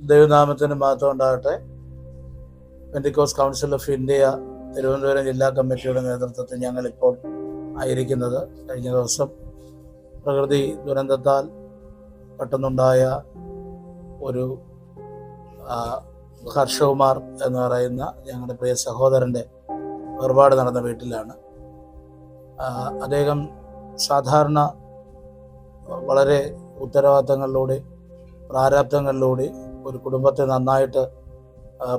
ദൈവനാമത്തിന് മാത്രം ഉണ്ടാകട്ടെ. Pentecost council of India Thiruvananthapuram ജില്ലാ കമ്മിറ്റിയുടെ നേതൃത്വത്തിൽ ഞങ്ങളിപ്പോൾ ആയിരിക്കുന്നത്. കഴിഞ്ഞ ദിവസം പ്രകൃതി ദുരന്തത്താൽ പെട്ടെന്നുണ്ടായ ഒരു ഹർഷകുമാർ എന്ന് പറയുന്ന ഞങ്ങളുടെ പ്രിയ സഹോദരന്റെ വേർപാട് നടന്ന വീട്ടിലാണ്. അദ്ദേഹം സാധാരണ വളരെ ഉത്തരവാദിത്തങ്ങളിലൂടെ പ്രാരാബ്ദങ്ങളിലൂടെ ഒരു കുടുംബത്തെ നന്നായിട്ട്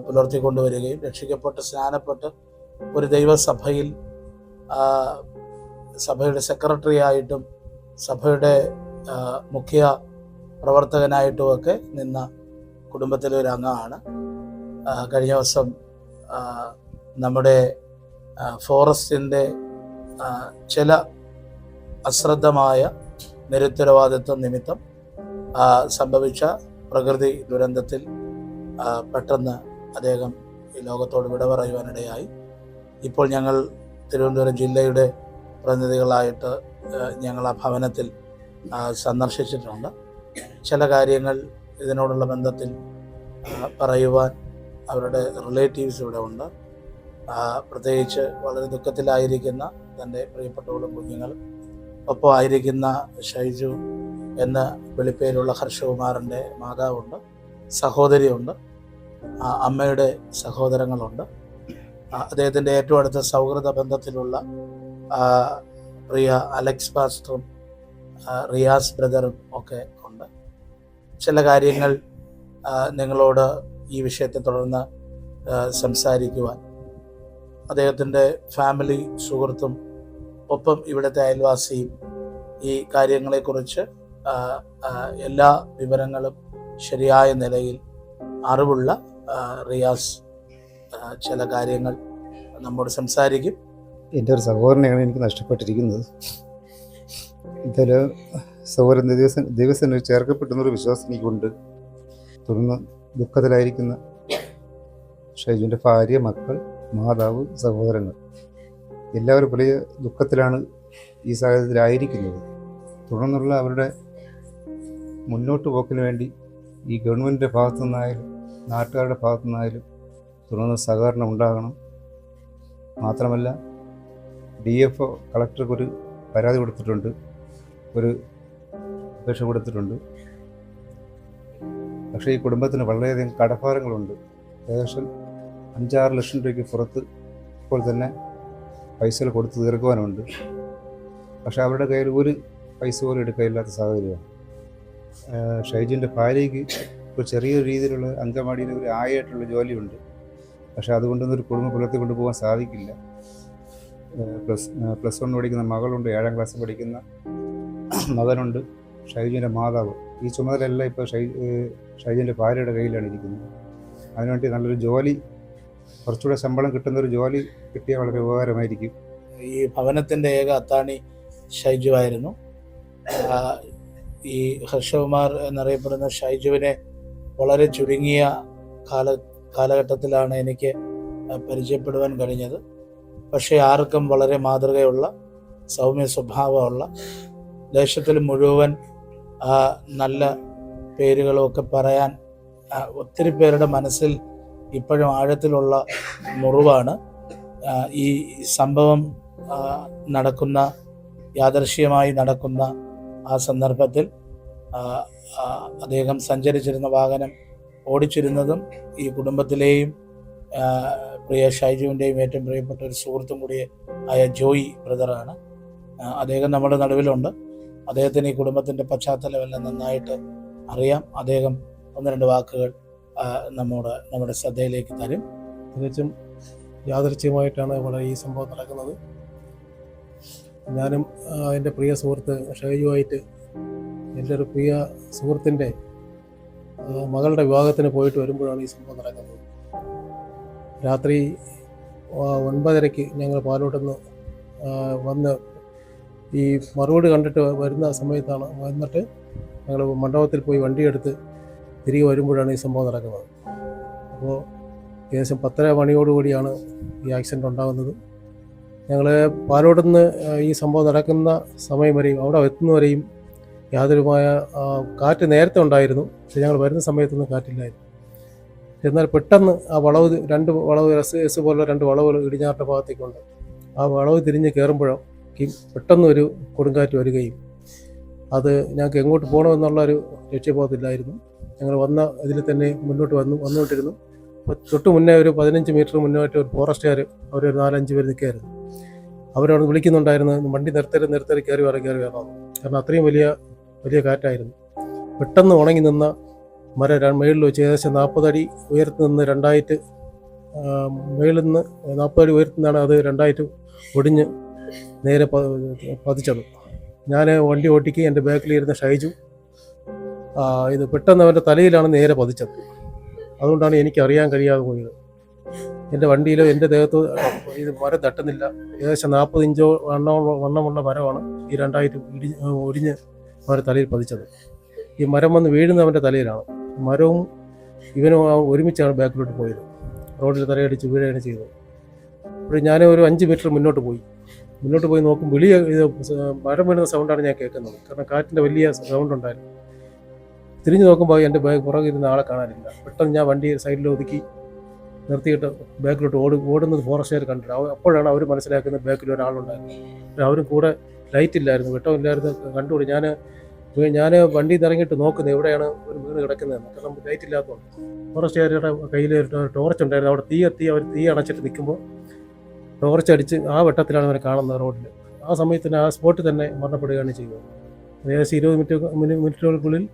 പുലർത്തിക്കൊണ്ടുവരികയും രക്ഷിക്കപ്പെട്ട് സ്നാനപ്പെട്ട് ഒരു ദൈവസഭയിൽ സഭയുടെ സെക്രട്ടറി ആയിട്ടും സഭയുടെ മുഖ്യ പ്രവർത്തകനായിട്ടുമൊക്കെ നിന്ന കുടുംബത്തിലെ ഒരു അംഗമാണ് കഴിഞ്ഞ ദിവസം നമ്മുടെ ഫോറസ്റ്റിന്റെ ചില അശ്രദ്ധമായ നിരുത്തരവാദിത്വം നിമിത്തം സംഭവിച്ച പ്രകൃതി ദുരന്തത്തിൽ പെട്ടെന്ന് അദ്ദേഹം ഈ ലോകത്തോട് വിട പറയുവാനിടയായി. ഇപ്പോൾ ഞങ്ങൾ തിരുവനന്തപുരം ജില്ലയുടെ പ്രതിനിധികളായിട്ട് ഞങ്ങൾ ആ ഭവനത്തിൽ സന്ദർശിച്ചിട്ടുണ്ട്. ചില കാര്യങ്ങൾ ഇതിനോടുള്ള ബന്ധത്തിൽ പറയുവാൻ അവരുടെ റിലേറ്റീവ്സ് ഇവിടെ ഉണ്ട്. പ്രത്യേകിച്ച് വളരെ ദുഃഖത്തിലായിരിക്കുന്ന തന്റെ പ്രിയപ്പെട്ടവരുടെ കുഞ്ഞുങ്ങൾ ഒപ്പം ആയിരിക്കുന്ന ഷൈജു എന്ന വെളിപ്പേരുള്ള ഹർഷകുമാറിന്റെ മാതാവുണ്ട് സഹോദരിയുണ്ട് അമ്മയുടെ സഹോദരങ്ങളുണ്ട്. അദ്ദേഹത്തിന്റെ ഏറ്റവും അടുത്ത സൗഹൃദ ബന്ധത്തിലുള്ള പ്രിയ അലക്സ് പാസ്റ്ററും റിയാസ് ബ്രദറും ഒക്കെ ഉണ്ട്. ചില കാര്യങ്ങൾ നിങ്ങളോട് ഈ വിഷയത്തെ തുടർന്ന് സംസാരിക്കുവാൻ. അദ്ദേഹത്തിന്റെ ഫാമിലി സുഹൃത്തും ഒപ്പം ഇവിടുത്തെ അയൽവാസിയും ഈ കാര്യങ്ങളെക്കുറിച്ച് എല്ലാ വിവരങ്ങളും ശരിയായ നിലയിൽ അറിവുള്ള റിയാസ് ചില കാര്യങ്ങൾ നമ്മോട് സംസാരിക്കും. എന്റെ ഒരു സഹോദരനെയാണ് എനിക്ക് നഷ്ടപ്പെട്ടിരിക്കുന്നത്. ഇതൊരു സഹോദരൻ ദിവസം ദിവസം ചേർക്കപ്പെട്ടെന്നൊരു വിശ്വാസം എനിക്കുണ്ട്. തുടർന്ന് ദുഃഖത്തിലായിരിക്കുന്ന ഷൈജുവിന്റെ ഭാര്യ മക്കൾ മാതാവ് സഹോദരങ്ങൾ. എല്ലാവരും വലിയ ദുഃഖത്തിലാണ് ഈ സാഹചര്യത്തിലായിരിക്കുന്നത്. തുടർന്നുള്ള അവരുടെ മുന്നോട്ട് പോക്കിന് വേണ്ടി ഈ ഗവൺമെന്റിന്റെ ഭാഗത്തു നിന്നായാലും നാട്ടുകാരുടെ ഭാഗത്തു നിന്നായാലും തുടർന്ന് സഹകരണം ഉണ്ടാകണം. മാത്രമല്ല ഡി എഫ് ഒ കളക്ടർക്ക് ഒരു പരാതി കൊടുത്തിട്ടുണ്ട്. ഒരു അപേക്ഷ കൊടുത്തിട്ടുണ്ട്. പക്ഷേ ഈ കുടുംബത്തിന് വളരെയധികം കടഭാരങ്ങളുണ്ട്. ഏകദേശം അഞ്ചാറ് ലക്ഷം രൂപയ്ക്ക് പുറത്ത് ഇപ്പോൾ തന്നെ പൈസകൾ കൊടുത്ത് തീർക്കുവാനുണ്ട് പക്ഷേ അവരുടെ കയ്യിൽ ഒരു പൈസ പോലും എടുക്കാനില്ലാത്ത സാഹചര്യമാണ്. ഷൈജിന്റെ ഭാര്യയ്ക്ക് ഇപ്പോൾ ചെറിയൊരു രീതിയിലുള്ള അങ്കമാടിയിൽ ഒരു ആയായിട്ടുള്ള ജോലിയുണ്ട്. പക്ഷെ അതുകൊണ്ടൊന്നും ഒരു കുടുംബം പുലർത്തി കൊണ്ടുപോകാൻ സാധിക്കില്ല. പ്ലസ് പ്ലസ് വൺ പഠിക്കുന്ന മകളുണ്ട് ഏഴാം ക്ലാസ് പഠിക്കുന്ന മകനുണ്ട് ഷൈജുവിന്റെ മാതാവ്. ഈ ചുമതലയെല്ലാം ഇപ്പോൾ ഷൈ ഷൈജുവിന്റെ ഭാര്യയുടെ കയ്യിലാണ് ഇരിക്കുന്നത്. അതിനുവേണ്ടി നല്ലൊരു ജോലി കുറച്ചുകൂടെ ശമ്പളം കിട്ടുന്ന ഒരു ജോലി കിട്ടിയാൽ വളരെ ഉപകാരമായിരിക്കും. ഈ ഭവനത്തിന്റെ ഏക അത്താണി ഷൈജു ആയിരുന്നു. ഈ ഹർഷകുമാർ എന്നറിയപ്പെടുന്ന ഷൈജുവിനെ വളരെ ചുരുങ്ങിയ കാല കാലഘട്ടത്തിലാണ് എനിക്ക് പരിചയപ്പെടുവാൻ കഴിഞ്ഞത്. പക്ഷേ ആർക്കും വളരെ മാതൃകയുള്ള സൗമ്യ സ്വഭാവമുള്ള ദേശത്തിൽ മുഴുവൻ നല്ല പേരുകളൊക്കെ പറയാൻ ഒത്തിരി പേരുടെ മനസ്സിൽ ഇപ്പോഴും ആഴത്തിലുള്ള മുറിവാണ്. ഈ സംഭവം നടക്കുന്ന യാദർശ്യമായി നടക്കുന്ന ആ സന്ദർഭത്തിൽ അദ്ദേഹം സഞ്ചരിച്ചിരുന്ന വാഹനം ഓടിച്ചിരുന്നതും ഈ കുടുംബത്തിലെയും പ്രിയ ഷൈജുവിന്റെയും ഏറ്റവും പ്രിയപ്പെട്ട ഒരു സുഹൃത്തും കൂടി ആയ ജോയി ബ്രദറാണ്. അദ്ദേഹം നമ്മുടെ നടുവിലുണ്ട്. അദ്ദേഹത്തിന് ഈ കുടുംബത്തിന്റെ പശ്ചാത്തലമെല്ലാം നന്നായിട്ട് അറിയാം. അദ്ദേഹം ഒന്ന് രണ്ട് വാക്കുകൾ നമ്മുടെ നമ്മോട് ശ്രദ്ധയിലേക്ക് തരും. തികച്ചും യാദൃച്ഛ്യമായിട്ടാണ് ഇവിടെ ഈ സംഭവം നടക്കുന്നത്. ഞാനും എന്റെ പ്രിയ സുഹൃത്ത് ഷൈജുവായിട്ട് എന്റെ ഒരു പ്രിയ സുഹൃത്തിന്റെ മകളുടെ വിവാഹത്തിന് പോയിട്ട് വരുമ്പോഴാണ് ഈ സംഭവം നടക്കുന്നത്. രാത്രി ഒൻപതരയ്ക്ക് ഞങ്ങൾ പാലോട്ടുനിന്ന് വന്ന് ഈ മറുപടി കണ്ടിട്ട് വരുന്ന സമയത്താണ് വന്നിട്ട് ഞങ്ങൾ മണ്ഡപത്തിൽ പോയി വണ്ടിയെടുത്ത് തിരികെ വരുമ്പോഴാണ് ഈ സംഭവം നടക്കുന്നത്. അപ്പോൾ ഏകദേശം പത്തര മണിയോടുകൂടിയാണ് ഈ ആക്സിഡന്റ് ഉണ്ടാകുന്നത്. ഞങ്ങൾ നിന്ന് ഈ സംഭവം നടക്കുന്ന സമയം വരെയും അവിടെ എത്തുന്നവരെയും യാതൊരുമായ കാറ്റ് നേരത്തെ ഉണ്ടായിരുന്നു. പക്ഷെ ഞങ്ങൾ വരുന്ന സമയത്തൊന്നും കാറ്റില്ലായിരുന്നു. എന്നാൽ പെട്ടെന്ന് ആ വളവ് രണ്ട് വളവ് എസ് എസ് പോലുള്ള രണ്ട് വളവുകൾ ഇടിഞ്ഞാറിന്റെ ഭാഗത്തേക്കുണ്ട്. ആ വളവ് തിരിഞ്ഞ് കയറുമ്പോഴോ പെട്ടെന്ന് ഒരു കൊടുങ്കാറ്റ് വരികയും അത് ഞങ്ങൾക്ക് എങ്ങോട്ട് പോകണമെന്നുള്ള ഒരു ലക്ഷ്യബോധമില്ലായിരുന്നു. ഞങ്ങൾ വന്ന ഇതിൽ തന്നെ മുന്നോട്ട് വന്നു വന്നുകൊണ്ടിരുന്നു. തൊട്ട് മുന്നേ ഒരു പതിനഞ്ച് മീറ്റർ മുന്നോട്ട് ഒരു ഫോറസ്റ്റുകാർ അവരൊരു നാലഞ്ച് പേര് നിൽക്കുകയായിരുന്നു. അവരവിടെ വിളിക്കുന്നുണ്ടായിരുന്നു വണ്ടി നിർത്തരുത് നിർത്തരുത് കയറി വേറെ കയറി വരാം കാരണം അത്രയും വലിയ വലിയ കാറ്റായിരുന്നു. പെട്ടെന്ന് ഉണങ്ങി നിന്ന മരം മേളിൽ വെച്ച് ഏകദേശം നാൽപ്പതടി ഉയർത്തി നിന്ന് രണ്ടായിട്ട് മേളിൽ നിന്ന് നാൽപ്പതടി ഉയരത്തു നിന്നാണ് അത് രണ്ടായിട്ട് ഒടിഞ്ഞ് നേരെ പതിച്ചത്. ഞാൻ വണ്ടി ഓട്ടിക്ക് എന്റെ ബാക്കിലിരുന്ന ഷൈജു ഇത് പെട്ടെന്ന് അവന്റെ തലയിലാണ് നേരെ പതിച്ചത്. അതുകൊണ്ടാണ് എനിക്ക് അറിയാൻ കഴിയാതെ പോയത്. എന്റെ വണ്ടിയിലോ എന്റെ ദേഹത്തോ ഇത് മരം തട്ടുന്നില്ല. ഏകദേശം നാൽപ്പത് ഇഞ്ചോ വണ്ണമുള്ള വണ്ണമുള്ള മരമാണ് ഈ രണ്ടായിട്ട് ഇടി ഒടിഞ്ഞ് അവരെ തലയിൽ പതിച്ചത്. ഈ മരം വന്ന് വീഴുന്നവന്റെ തലയിലാണ്. മരവും ഇവനും ഒരുമിച്ചാണ് ബാക്കിലോട്ട് പോയത്. റോഡിൽ തലയടിച്ച് വീഴുകയാണ് ചെയ്തത്. അപ്പോൾ ഞാൻ ഒരു അഞ്ച് മീറ്റർ മുന്നോട്ട് പോയി. മുന്നോട്ട് പോയി നോക്കും വലിയ ഇത് മരം വീഴുന്ന സൗണ്ടാണ് ഞാൻ കേൾക്കുന്നത്. കാരണം കാറ്റിന്റെ വലിയ സൗണ്ട് ഉണ്ടായിരുന്നു തിരിഞ്ഞു നോക്കുമ്പോൾ എന്റെ ബാഗ് പുറകിരുന്ന ആളെ കാണാനില്ല. പെട്ടെന്ന് ഞാൻ വണ്ടി സൈഡിൽ ഒതുക്കി നിർത്തിയിട്ട് ബാക്കിലോട്ട് ഓടി ഓടുന്നത് ഫോറസ്റ്റുകാർ കണ്ടിട്ട്. അപ്പോഴാണ് അവർ മനസ്സിലാക്കുന്നത് ബാക്കിൽ ഒരാളുണ്ടായിരുന്നു. അവരും കൂടെ ലൈറ്റ് ഇല്ലായിരുന്നു വെട്ടമില്ലായിരുന്നു കണ്ടുകൂടി ഞാൻ ഞാൻ വണ്ടി ഇറങ്ങിയിട്ട് നോക്കുന്നത് എവിടെയാണ് ഒരു വീട് കിടക്കുന്നതെന്ന്. കാരണം ലൈറ്റ് ഇല്ലാത്തതുകൊണ്ട് ഫോറസ്റ്റുകാരുടെ കയ്യിൽ ഒരു ടോർച്ച് ഉണ്ടായിരുന്നു. അവിടെ തീ എത്തി അവർ തീ അണച്ചിട്ട് നിൽക്കുമ്പോൾ ടോർച്ച് അടിച്ച് ആ വെട്ടത്തിലാണ് അവരെ കാണുന്നത് റോഡിൽ ആ സമയത്ത് തന്നെ ആ സ്പോട്ടിൽ തന്നെ മരണപ്പെടുകയാണ് ചെയ്തത്. ഏകദേശം ഇരുപത് മിനിറ്റ് മിനി- മിനിറ്റുകൾക്കുള്ളിൽ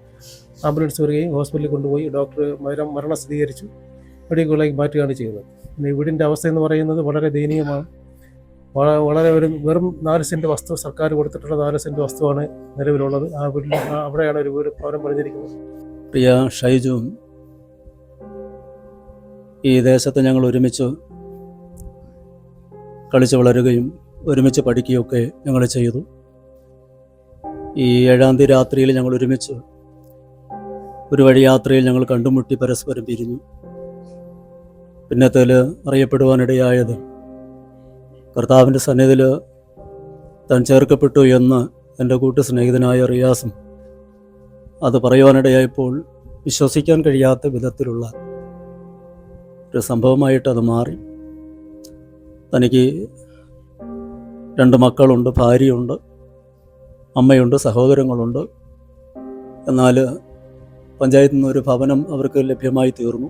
ആംബുലൻസ് വരികയും ഹോസ്പിറ്റലിൽ കൊണ്ടുപോയി ഡോക്ടർ മരണം മരണം സ്ഥിരീകരിച്ചു. മെഡിക്കലിലേക്ക് മാറ്റുകയാണ് ചെയ്തത് പിന്നെ വീടിന്റെ അവസ്ഥ എന്ന് പറയുന്നത് വളരെ ദയനീയമാണ്. വളരെ ഒരു വെറും നാല് സെന്റ് വസ്തു സർക്കാർ കൊടുത്തിട്ടുള്ള നാല് സെന്റ് വസ്തുവാണ് നിലവിലുള്ളത്. ആ വീട്ടിൽ അവിടെയാണ് ഒരു വീട് ഭവനം പണിഞ്ഞിരിക്കുന്നത് പ്രിയ ഷൈജു ഈ ദേശത്ത് ഞങ്ങൾ ഒരുമിച്ച് കളിച്ച് വളരുകയും ഒരുമിച്ച് പഠിക്കുകയൊക്കെ ഞങ്ങൾ ചെയ്തു. ഈ ഏഴാം തീയതി രാത്രിയിൽ ഞങ്ങൾ ഒരുമിച്ച് ഒരു വഴി യാത്രയിൽ ഞങ്ങൾ കണ്ടുമുട്ടി പരസ്പരം പിരിഞ്ഞു. പിന്നത്തേൽ അറിയപ്പെടുവാനിടയായത് കർത്താവിന്റെ സന്നിധിയിൽ താൻ ചേർക്കപ്പെട്ടു എന്ന് എന്റെ കൂട്ടു സ്നേഹിതനായ റിയാസും അത് പറയുവാനിടയായപ്പോൾ വിശ്വസിക്കാൻ കഴിയാത്ത വിധത്തിലുള്ള ഒരു സംഭവമായിട്ട് അത് മാറി. തനിക്ക് രണ്ട് മക്കളുണ്ട് ഭാര്യയുണ്ട്. അമ്മയുണ്ട് സഹോദരങ്ങളുണ്ട്. എന്നാൽ പഞ്ചായത്തിൽ നിന്ന് ഒരു ഭവനം അവർക്ക് ലഭ്യമായി തീർന്നു.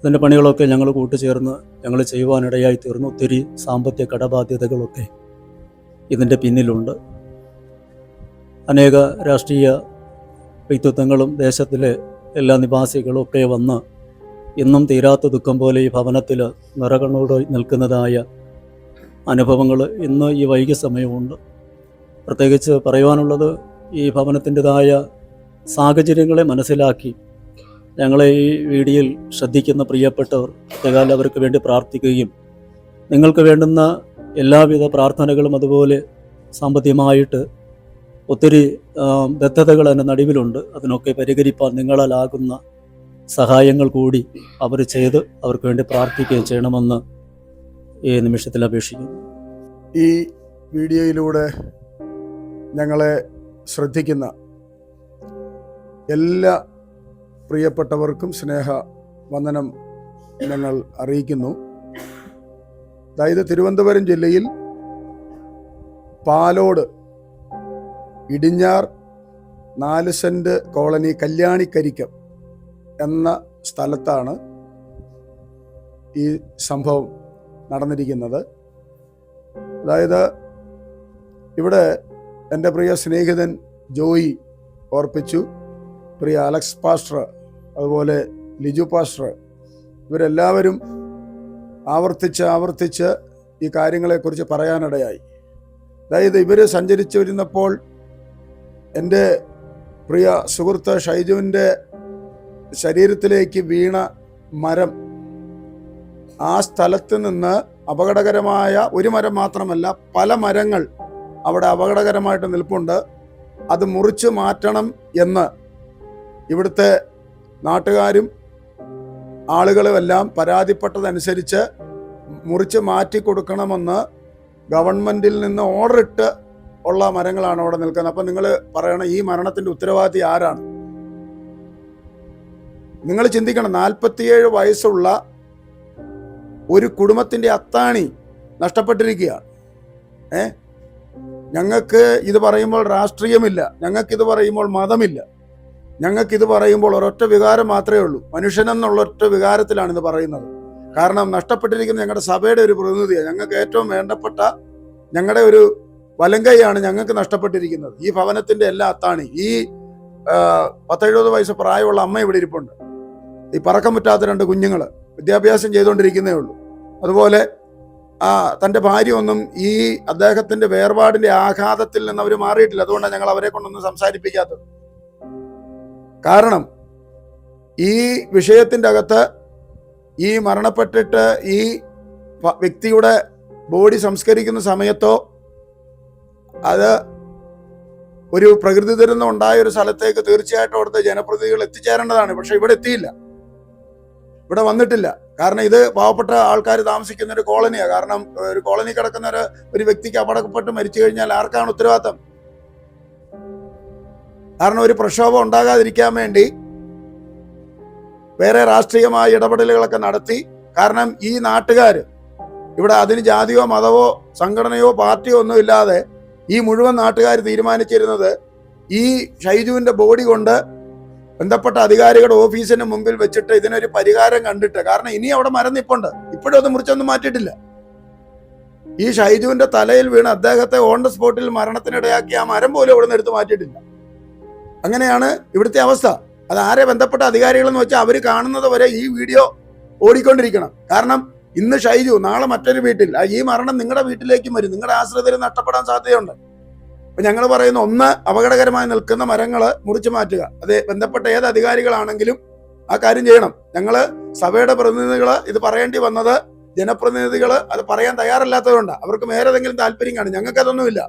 അതിന്റെ പണികളൊക്കെ ഞങ്ങൾ കൂട്ടുചേർന്ന് ഞങ്ങൾ ചെയ്യുവാനിടയായി തീർന്നു. ഒത്തിരി സാമ്പത്തിക കടബാധ്യതകളൊക്കെ ഇതിന്റെ പിന്നിലുണ്ട്. അനേക രാഷ്ട്രീയ വ്യക്തിത്വങ്ങളും ദേശത്തിലെ എല്ലാ നിവാസികളും ഒക്കെ വന്ന് ഇന്നും തീരാത്ത ദുഃഖം പോലെ ഈ ഭവനത്തിൽ നിറകണ്ണോട് നിൽക്കുന്നതായ അനുഭവങ്ങൾ ഇന്ന് ഈ വൈകിയ സമയമുണ്ട്. പ്രത്യേകിച്ച് പറയുവാനുള്ളത് ഈ ഭവനത്തിന്റെതായ സാഹചര്യങ്ങളെ മനസ്സിലാക്കി ഞങ്ങളെ ഈ വീഡിയോയിൽ ശ്രദ്ധിക്കുന്ന പ്രിയപ്പെട്ടവർ പ്രത്യേകാലം അവർക്ക് വേണ്ടി പ്രാർത്ഥിക്കുകയും നിങ്ങൾക്ക് വേണ്ടുന്ന എല്ലാവിധ പ്രാർത്ഥനകളും അതുപോലെ സാമ്പത്തികമായിട്ട് ഒത്തിരി ബദ്ധതകൾ അതിന്റെ നടുവിലുണ്ട്. അതിനൊക്കെ പരിഹരിപ്പാൻ നിങ്ങളാലാകുന്ന സഹായങ്ങൾ കൂടി അവർ ചെയ്ത് അവർക്ക് വേണ്ടി പ്രാർത്ഥിക്കുകയും ചെയ്യണമെന്ന് ഈ നിമിഷത്തിൽ അപേക്ഷിക്കുന്നു. ഈ വീഡിയോയിലൂടെ ഞങ്ങളെ ശ്രദ്ധിക്കുന്ന എല്ലാ പ്രിയപ്പെട്ടവർക്കും സ്നേഹ വന്ദനം ഞങ്ങൾ അറിയിക്കുന്നു. അതായത് തിരുവനന്തപുരം ജില്ലയിൽ പാലോട് ഇടിഞ്ഞാർ നാല് സെന്റ് കോളനി കല്യാണിക്കരിക്കം എന്ന സ്ഥലത്താണ് ഈ സംഭവം നടന്നിരിക്കുന്നത്. അതായത് ഇവിടെ എന്റെ പ്രിയ സ്നേഹിതൻ ജോയി ഓർപ്പിച്ചു. പ്രിയ അലക്സ് പാസ്റ്റർ അതുപോലെ ലിജു പാസ്റ്റർ ഇവരെല്ലാവരും ആവർത്തിച്ച് ആവർത്തിച്ച് ഈ കാര്യങ്ങളെക്കുറിച്ച് പറയാനിടയായി. അതായത് ഇവർ സഞ്ചരിച്ചു വരുന്നപ്പോൾ എന്റെ പ്രിയ സുഹൃത്ത് ഷൈജുവിന്റെ ശരീരത്തിലേക്ക് വീണ മരം ആ സ്ഥലത്ത് നിന്ന് അപകടകരമായ ഒരു മരം മാത്രമല്ല പല മരങ്ങൾ അവിടെ അപകടകരമായിട്ട് നിൽപ്പുണ്ട്. അത് മുറിച്ച് മാറ്റണം എന്ന് ഇവിടുത്തെ നാട്ടുകാരും ആളുകളുമെല്ലാം പരാതിപ്പെട്ടതനുസരിച്ച് മുറിച്ച് മാറ്റി കൊടുക്കണമെന്ന് ഗവൺമെന്റിൽ നിന്ന് ഓർഡർ ഇട്ട് ഉള്ള മരങ്ങളാണ് അവിടെ നിൽക്കുന്നത്. അപ്പം നിങ്ങൾ പറയണം ഈ മരണത്തിന്റെ ഉത്തരവാദി ആരാണ്? നിങ്ങൾ ചിന്തിക്കണം നാൽപ്പത്തിയേഴ് വയസ്സുള്ള ഒരു കുടുംബത്തിന്റെ അത്താണി നഷ്ടപ്പെട്ടിരിക്കുകയാണ്. ഏ? ഞങ്ങൾക്ക് ഇത് പറയുമ്പോൾ രാഷ്ട്രീയമില്ല. ഞങ്ങൾക്കിത് പറയുമ്പോൾ മതമില്ല. ഞങ്ങൾക്കിത് പറയുമ്പോൾ ഒരൊറ്റ വികാരം മാത്രമേ ഉള്ളൂ. മനുഷ്യനെന്നുള്ള ഒറ്റ വികാരത്തിലാണ് ഇത് പറയുന്നത്. കാരണം നഷ്ടപ്പെട്ടിരിക്കുന്ന ഞങ്ങളുടെ സഭയുടെ ഒരു പ്രതിനിധിയാണ്. ഞങ്ങൾക്ക് ഏറ്റവും വേണ്ടപ്പെട്ട ഞങ്ങളുടെ ഒരു വലങ്കയാണ് ഞങ്ങൾക്ക് നഷ്ടപ്പെട്ടിരിക്കുന്നത്. ഈ ഭവനത്തിന്റെ എല്ലാ അത്താണി ഈ പത്തെഴുപത് വയസ്സ് പ്രായമുള്ള അമ്മ ഇവിടെ ഇരിപ്പുണ്ട്. ഈ പറക്കം പറ്റാത്ത രണ്ട് കുഞ്ഞുങ്ങൾ വിദ്യാഭ്യാസം ചെയ്തുകൊണ്ടിരിക്കുന്നേ ഉള്ളൂ. അതുപോലെ ആ തന്റെ ഭാര്യ ഒന്നും ഈ അദ്ദേഹത്തിന്റെ വേർപാടിന്റെ ആഘാതത്തിൽ നിന്ന് അവർ മാറിയിട്ടില്ല. അതുകൊണ്ടാണ് ഞങ്ങൾ അവരെ കൊണ്ടൊന്നും സംസാരിപ്പിക്കാത്തത്. കാരണം ഈ വിഷയത്തിന്റെ അകത്ത് ഈ മരണപ്പെട്ടിട്ട് ഈ വ്യക്തിയുടെ ബോഡി സംസ്കരിക്കുന്ന സമയത്തോ അത് ഒരു പ്രകൃതി ദുരന്തം ഉണ്ടായ ഒരു സ്ഥലത്തേക്ക് തീർച്ചയായിട്ടും അവിടുത്തെ ജനപ്രതിനിധികൾ എത്തിച്ചേരേണ്ടതാണ്. പക്ഷെ ഇവിടെ എത്തിയില്ല. ഇവിടെ വന്നിട്ടില്ല. കാരണം ഇത് പാവപ്പെട്ട ആൾക്കാർ താമസിക്കുന്ന ഒരു കോളനിയാണ് കാരണം ഒരു കോളനി കിടക്കുന്ന ഒരു വ്യക്തിക്ക് അപകടപ്പെട്ട് മരിച്ചു കഴിഞ്ഞാൽ ആർക്കാണ് ഉത്തരവാദിത്തം? കാരണം ഒരു പ്രക്ഷോഭം ഉണ്ടാകാതിരിക്കാൻ വേണ്ടി വേറെ രാഷ്ട്രീയമായ ഇടപെടലുകളൊക്കെ നടത്തി. കാരണം ഈ നാട്ടുകാർ ഇവിടെ അതിന് ജാതിയോ മതമോ സംഘടനയോ പാർട്ടിയോ ഒന്നും ഇല്ലാതെ ഈ മുഴുവൻ നാട്ടുകാർ തീരുമാനിച്ചിരുന്നത് ഈ ഷൈജുവിന്റെ ബോഡി കൊണ്ട് ബന്ധപ്പെട്ട അധികാരികളുടെ ഓഫീസിന് മുമ്പിൽ വെച്ചിട്ട് ഇതിനൊരു പരിഹാരം കണ്ടിട്ട് കാരണം ഇനി അവിടെ മരം ഇപ്പോഴും അത് മുറിച്ചൊന്നും മാറ്റിയിട്ടില്ല. ഈ ഷൈജുവിന്റെ തലയിൽ വീണ് അദ്ദേഹത്തെ ഓൺ ദ സ്പോട്ടിൽ മരണത്തിനിടയാക്കി ആ മരം പോലും ഇവിടെ നിന്ന് എടുത്ത് മാറ്റിയിട്ടില്ല. അങ്ങനെയാണ് ഇവിടുത്തെ അവസ്ഥ. അത് ആരെ ബന്ധപ്പെട്ട അധികാരികളെന്ന് വെച്ചാൽ അവർ കാണുന്നത് വരെ ഈ വീഡിയോ ഓടിക്കൊണ്ടിരിക്കണം. കാരണം ഇന്ന് ഷൈജു നാളെ മറ്റൊരു വീട്ടിൽ ഈ മരണം നിങ്ങളുടെ വീട്ടിലേക്കും വരും. നിങ്ങളുടെ ആശ്രിതരും നഷ്ടപ്പെടാൻ സാധ്യതയുണ്ട്. അപ്പൊ ഞങ്ങൾ പറയുന്ന ഒന്ന് അപകടകരമായി നിൽക്കുന്ന മരങ്ങൾ മുറിച്ചു മാറ്റുക. അത് ബന്ധപ്പെട്ട ഏത് അധികാരികളാണെങ്കിലും ആ കാര്യം ചെയ്യണം. ഞങ്ങൾ സഭയുടെ പ്രതിനിധികൾ ഇത് പറയേണ്ടി വന്നത് ജനപ്രതിനിധികൾ അത് പറയാൻ തയ്യാറല്ലാത്തതുകൊണ്ടാണ് അവർക്ക് വേറെതെങ്കിലും താല്പര്യം കാണും. ഞങ്ങൾക്ക് അതൊന്നുമില്ല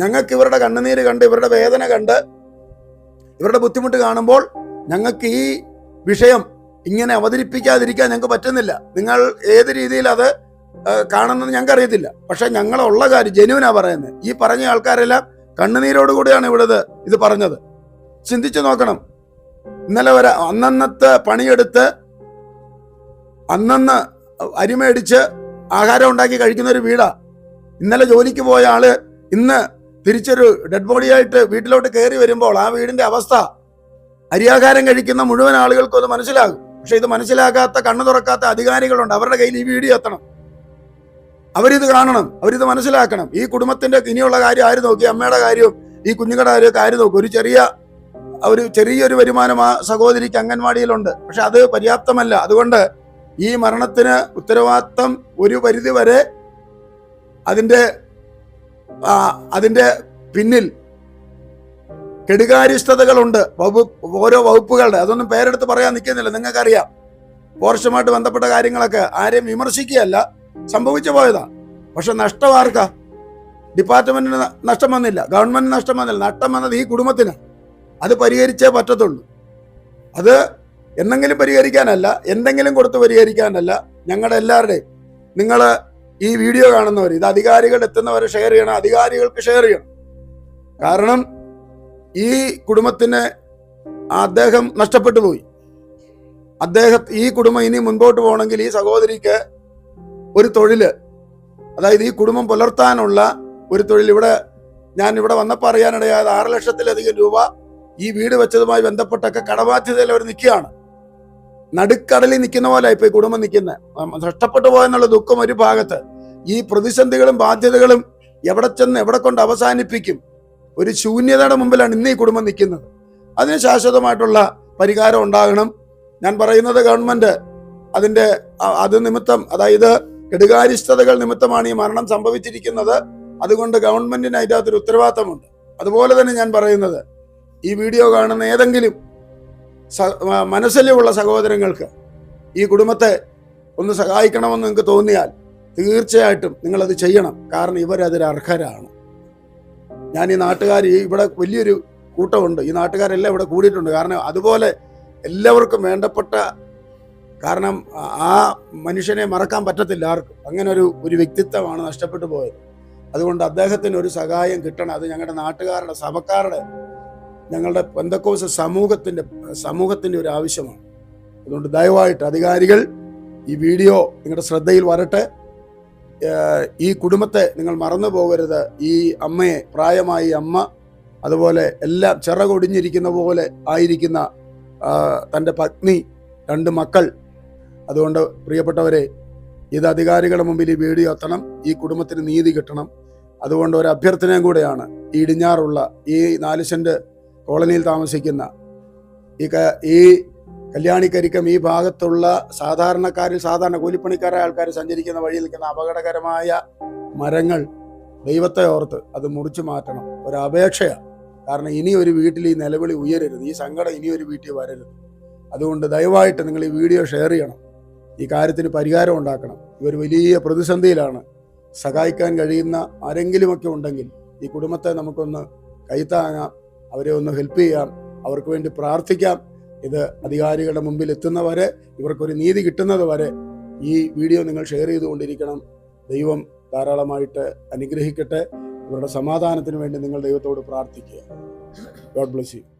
ഞങ്ങൾക്ക് ഇവരുടെ കണ്ണുനീര് കണ്ട് ഇവരുടെ വേദന കണ്ട് ഇവരുടെ ബുദ്ധിമുട്ട് കാണുമ്പോൾ ഞങ്ങൾക്ക് ഈ വിഷയം ഇങ്ങനെ അവതരിപ്പിക്കാതിരിക്കാൻ ഞങ്ങൾക്ക് പറ്റുന്നില്ല. നിങ്ങൾ ഏത് രീതിയിൽ അത് കാണുന്നത് ഞങ്ങൾക്ക് അറിയത്തില്ല. പക്ഷെ ഞങ്ങളുള്ള കാര്യം ജനുവിനാ പറയുന്നത് ഈ പറഞ്ഞ ആൾക്കാരെല്ലാം കണ്ണുനീരോടുകൂടിയാണ് കൂടിയാണ് ഇത് പറഞ്ഞത്. ചിന്തിച്ചു നോക്കണം. ഇന്നലെ വരെ അന്നന്നത്തെ പണിയെടുത്ത് അന്നന്ന് അരിമേടിച്ച് ആഹാരം ഉണ്ടാക്കി കഴിക്കുന്ന ഒരു വീടാ. ഇന്നലെ ജോലിക്ക് പോയ ആൾ ഇന്ന് തിരിച്ചൊരു ഡെഡ് ബോഡി ആയിട്ട് വീട്ടിലോട്ട് കയറി വരുമ്പോൾ ആ വീടിന്റെ അവസ്ഥ. അരിയാഹാരം കഴിക്കുന്ന മുഴുവൻ ആളുകൾക്കും അത് മനസ്സിലാകും. പക്ഷെ ഇത് മനസ്സിലാക്കാത്ത കണ്ണു തുറക്കാത്ത അധികാരികളുണ്ട്. അവരുടെ കയ്യിൽ ഈ വീഡിയോ എത്തണം. അവരിത് കാണണം അവരിത് മനസ്സിലാക്കണം. ഈ കുടുംബത്തിന്റെ ഇനിയുള്ള കാര്യം ആര് നോക്കി? അമ്മയുടെ കാര്യവും ഈ കുഞ്ഞുങ്ങളുടെ കാര്യമൊക്കെ ആര് നോക്കും? ഒരു ചെറിയ ഒരു ചെറിയൊരു വരുമാനം ആ സഹോദരിക്ക് അംഗൻവാടിയിലുണ്ട്. പക്ഷെ അത് പര്യാപ്തമല്ല. അതുകൊണ്ട് ഈ മരണത്തിന് ഉത്തരവാദിത്തം ഒരു പരിധി വരെ അതിന്റെ അതിന്റെ പിന്നിൽ കെടുകാര്യസ്ഥതകളുണ്ട്. വകുപ്പ് ഓരോ വകുപ്പുകളുടെ. അതൊന്നും പേരെടുത്ത് പറയാൻ നിൽക്കുന്നില്ല. നിങ്ങൾക്കറിയാം. പോർഷമായിട്ട് ബന്ധപ്പെട്ട കാര്യങ്ങളൊക്കെ ആരെയും വിമർശിക്കുകയല്ല. സംഭവിച്ചു പോയതാ പക്ഷെ നഷ്ടം ആർക്കാ? ഡിപ്പാർട്ട്മെന്റിന് നഷ്ടം വന്നില്ല. ഗവൺമെന്റിന് നഷ്ടം വന്നില്ല. നഷ്ടം വന്നത് ഈ കുടുംബത്തിന്. അത് പരിഹരിച്ചേ പറ്റത്തുള്ളൂ. അത് എന്തെങ്കിലും പരിഹരിക്കാനല്ല എന്തെങ്കിലും കൊടുത്ത് പരിഹരിക്കാനല്ല ഞങ്ങളുടെ എല്ലാവരുടെയും. നിങ്ങൾ ഈ വീഡിയോ കാണുന്നവർ ഇത് അധികാരികൾ എത്തുന്നവരെ ഷെയർ ചെയ്യണം അധികാരികൾക്ക് ഷെയർ ചെയ്യണം. കാരണം ഈ കുടുംബത്തിന് അദ്ദേഹം നഷ്ടപ്പെട്ടു പോയി. അദ്ദേഹം ഈ കുടുംബം ഇനി മുൻപോട്ട് പോകണമെങ്കിൽ ഈ സഹോദരിക്ക് ഒരു തൊഴിൽ. അതായത് ഈ കുടുംബം പുലർത്താനുള്ള ഒരു തൊഴിൽ. ഇവിടെ ഞാൻ ഇവിടെ വന്നപ്പോൾ അറിയാനിടയായത് ആറ് ലക്ഷത്തിലധികം രൂപ ഈ വീട് വെച്ചതുമായി ബന്ധപ്പെട്ടൊക്കെ കടബാധ്യതയിൽ അവർ നിൽക്കുകയാണ്. നടുക്കടലിൽ നിൽക്കുന്ന പോലെ ഇപ്പോൾ ഈ കുടുംബം നിൽക്കുന്നത്. നഷ്ടപ്പെട്ടു പോയെന്നുള്ള ദുഃഖം ഒരു ഭാഗത്ത്. ഈ പ്രതിസന്ധികളും ബാധ്യതകളും എവിടെ ചെന്ന് എവിടെ കൊണ്ട് അവസാനിപ്പിക്കും? ഒരു ശൂന്യതയുടെ മുമ്പിലാണ് ഇന്ന് ഈ കുടുംബം നിൽക്കുന്നത്. അതിന് ശാശ്വതമായിട്ടുള്ള പരിഹാരം ഉണ്ടാകണം. ഞാൻ പറയുന്നത് ഗവൺമെന്റ് അതിന്റെ അ- അത് നിമിത്തം അതായത് കെടുകാര്യസ്ഥതകൾ നിമിത്തമാണ് ഈ മരണം സംഭവിച്ചിരിക്കുന്നത്. അതുകൊണ്ട് ഗവൺമെന്റിന് ഒരു ഉത്തരവാദിത്തമുണ്ട്. അതുപോലെ തന്നെ ഞാൻ പറയുന്നത് ഈ വീഡിയോ കാണുന്ന ഏതെങ്കിലും മനസ്സിലുള്ള സഹോദരങ്ങൾക്ക് ഈ കുടുംബത്തെ ഒന്ന് സഹായിക്കണമെന്ന് നിങ്ങൾക്ക് തോന്നിയാൽ തീർച്ചയായിട്ടും നിങ്ങളത് ചെയ്യണം. കാരണം ഇവരതിന് ഞാൻ ഈ നാട്ടുകാർ ഇവിടെ വലിയൊരു കൂട്ടമുണ്ട്. ഈ നാട്ടുകാരെല്ലാം ഇവിടെ കൂടിയിട്ടുണ്ട്. കാരണം അതുപോലെ എല്ലാവർക്കും വേണ്ടപ്പെട്ട കാരണം ആ- മനുഷ്യനെ മറക്കാൻ പറ്റത്തില്ല ആർക്കും. അങ്ങനെ ഒരു ഒരു വ്യക്തിത്വമാണ് നഷ്ടപ്പെട്ടു പോയത്. അതുകൊണ്ട് അദ്ദേഹത്തിന് ഒരു സഹായം കിട്ടണം. അത് ഞങ്ങളുടെ നാട്ടുകാരുടെ സഭക്കാരുടെ ഞങ്ങളുടെ പെന്തക്കോസ് സമൂഹത്തിന്റെ സമൂഹത്തിന്റെ ഒരു ആവശ്യമാണ്. അതുകൊണ്ട് ദയവായിട്ട് അധികാരികൾ ഈ വീഡിയോ നിങ്ങളുടെ ശ്രദ്ധയിൽ വരട്ടെ. ഈ കുടുംബത്തെ നിങ്ങൾ മറന്നു പോകരുത്. ഈ അമ്മയെ പ്രായമായി അമ്മ അതുപോലെ എല്ലാം ചിറകൊടിഞ്ഞിരിക്കുന്ന പോലെ ആയിരിക്കുന്ന തന്റെ പത്നി രണ്ട് മക്കൾ അതുകൊണ്ട് പ്രിയപ്പെട്ടവരെ ഇത് അധികാരികളുടെ മുമ്പിൽ ഈ വീഡിയോ എത്തണം ഈ കുടുംബത്തിന് നീതി കിട്ടണം. അതുകൊണ്ട് ഒരു അഭ്യർത്ഥനയും കൂടെയാണ് ഈ ഇടിഞ്ഞാറുള്ള ഈ നാല് സെന്റ് കോളനിയിൽ താമസിക്കുന്ന ഈ ഈ കല്യാണിക്കരിക്കം ഈ ഭാഗത്തുള്ള സാധാരണക്കാരിൽ സാധാരണ കൂലിപ്പണിക്കാരായ ആൾക്കാർ സഞ്ചരിക്കുന്ന വഴിയിൽ നിൽക്കുന്ന അപകടകരമായ മരങ്ങൾ ദൈവത്തെ ഓർത്ത് അത് മുറിച്ചു മാറ്റണം. ഒരു അപേക്ഷയാണ്. കാരണം ഇനി ഒരു വീട്ടിൽ ഈ നിലവിളി ഉയരരുത്. ഈ സങ്കടം ഇനി ഒരു വീട്ടിൽ വരരുത്. അതുകൊണ്ട് ദയവായിട്ട് നിങ്ങൾ ഈ വീഡിയോ ഷെയർ ചെയ്യണം. ഈ കാര്യത്തിന് പരിഹാരം ഉണ്ടാക്കണം. ഇവർ വലിയ പ്രതിസന്ധിയിലാണ്. സഹായിക്കാൻ കഴിയുന്ന ആരെങ്കിലുമൊക്കെ ഉണ്ടെങ്കിൽ ഈ കുടുംബത്തെ നമുക്കൊന്ന് കൈത്താങ്ങാം അവരെ ഒന്ന് ഹെൽപ്പ് ചെയ്യാം അവർക്ക് വേണ്ടി പ്രാർത്ഥിക്കാം. ഇത് അധികാരികളുടെ മുമ്പിൽ എത്തുന്നവരെ ഇവർക്കൊരു നീതി കിട്ടുന്നത് വരെ ഈ വീഡിയോ നിങ്ങൾ ഷെയർ ചെയ്തുകൊണ്ടിരിക്കണം. ദൈവം ധാരാളമായിട്ട് അനുഗ്രഹിക്കട്ടെ. ഇവരുടെ സമാധാനത്തിന് വേണ്ടി നിങ്ങൾ ദൈവത്തോട് പ്രാർത്ഥിക്കുക. God bless you.